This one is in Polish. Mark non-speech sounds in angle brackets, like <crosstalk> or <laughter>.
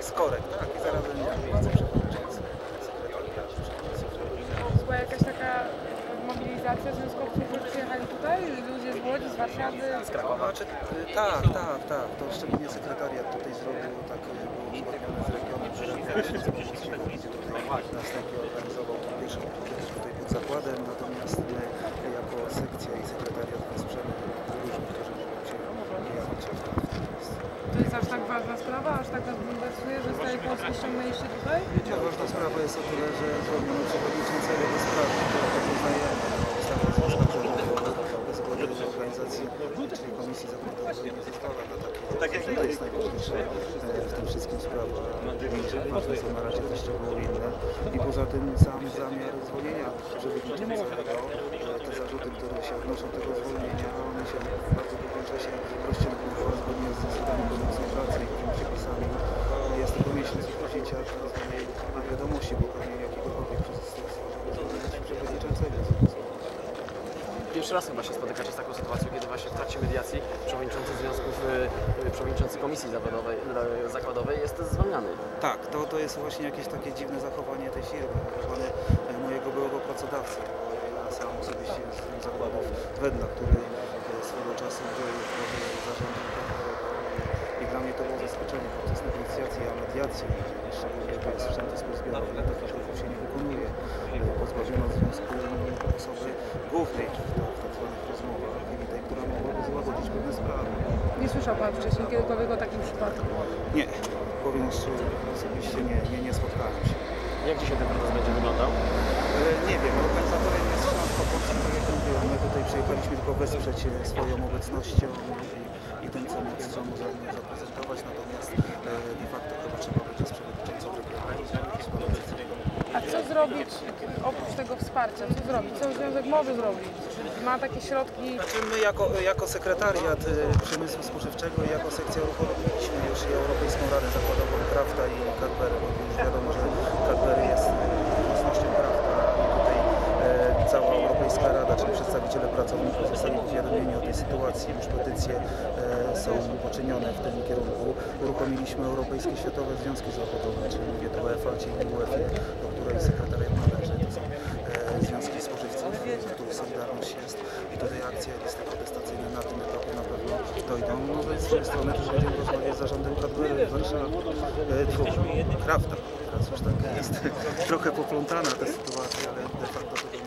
z korek, tak? I zaraz będzie miejsce przewodniczący. Była jakaś taka mobilizacja związkowców, że przyjechali tutaj? Ludzie z Łodzi, z Warszawy? Z Krakowa? Znaczy, tak, tak, tak. To szczególnie sekretariat tutaj zrobił, tak było uzgodnione z regionem. Tak nas bulwersuje, że z całej Polski ściągnęliście tutaj? Wiecie, ważna sprawa jest o tyle, że zrobiono przewodniczącego do sprawy, którego poznajemy. Ustawa związka bez zgody organizacji, czyli Komisji Zakładowej nie zezwala na takie To jest najważniejsze e, w tym wszystkim sprawa. Ważne są na razie te szczegóły inne. I poza tym sam zamiar zwolnienia przewodniczącego, e, te zarzuty, które się odnoszą do tego zwolnienia, one się w bardzo krótkim czasie rozciągną zgodnie z zasadami tak zwanej na wiadomości, bo pewnie jakiegokolwiek przez przewodniczącego. Pierwszy raz chyba się spotykacie z taką sytuacją, kiedy właśnie w trakcie mediacji przewodniczący związków, y, y, przewodniczący komisji zawodowej, y, zakładowej jest zwalniany. Tak, to, to jest właśnie jakieś takie dziwne zachowanie tej firmy, zachowanie e, mojego byłego pracodawcy. bo Ja sam osobiście jestem z zakładów Wedla, który to było zaskoczenie podczas negocjacji, a mediacji, szczególnie to jest wszędzie spół zbiorowy, takich ruchów się nie wykonuje. Pozbawiono w związku osoby głównej w tak zwanych rozmowach i tej, która mogłaby złagodzić pewne sprawy. Nie słyszał Pan wcześniej kiedykolwiek o takim przypadku. Nie, powiem szczerze, osobiście nie, nie, nie spotkałem się. Jak dzisiaj ten proces będzie wyglądał? E, Nie wiem, organizatorem jest Śląsko Polska, my tutaj przyjechaliśmy tylko wesprzeć e, swoją obecnością i, i tym, co, co możemy zaprezentować, natomiast e, de facto chyba trzeba będzie z przewodniczącą. A co zrobić oprócz tego wsparcia? Co zrobić? Co Związek może zrobić? Ma takie środki? Znaczy my jako, jako sekretariat e, przemysłu spożywczego i jako sekcja uruchomiliśmy już i Europejską Radę Zakładową Krafta i Cadbury, bo już wiadomo, że Cadbury jest własnością Krafta i tutaj e, cała Europejska Rada, czyli przedstawiciele pracowników zostali powiadomieni o tej sytuacji, już petycje e, są poczynione w tym kierunku. Uruchomiliśmy Europejskie Światowe Związki Zawodowe, czyli mówię tu UEFA, czyli UEFA, do której sekretariat należy. To są e, związki spożywców, w których Solidarność jest i tutaj akcje listy protestacyjne na tym etapie na pewno dojdą. No z drugiej strony też będziemy rozmawiać z zarządem Cadbury w Warszawie, dwóch, Krafta. Teraz już tak jest <laughs> trochę poplątana ta sytuacja, ale de facto to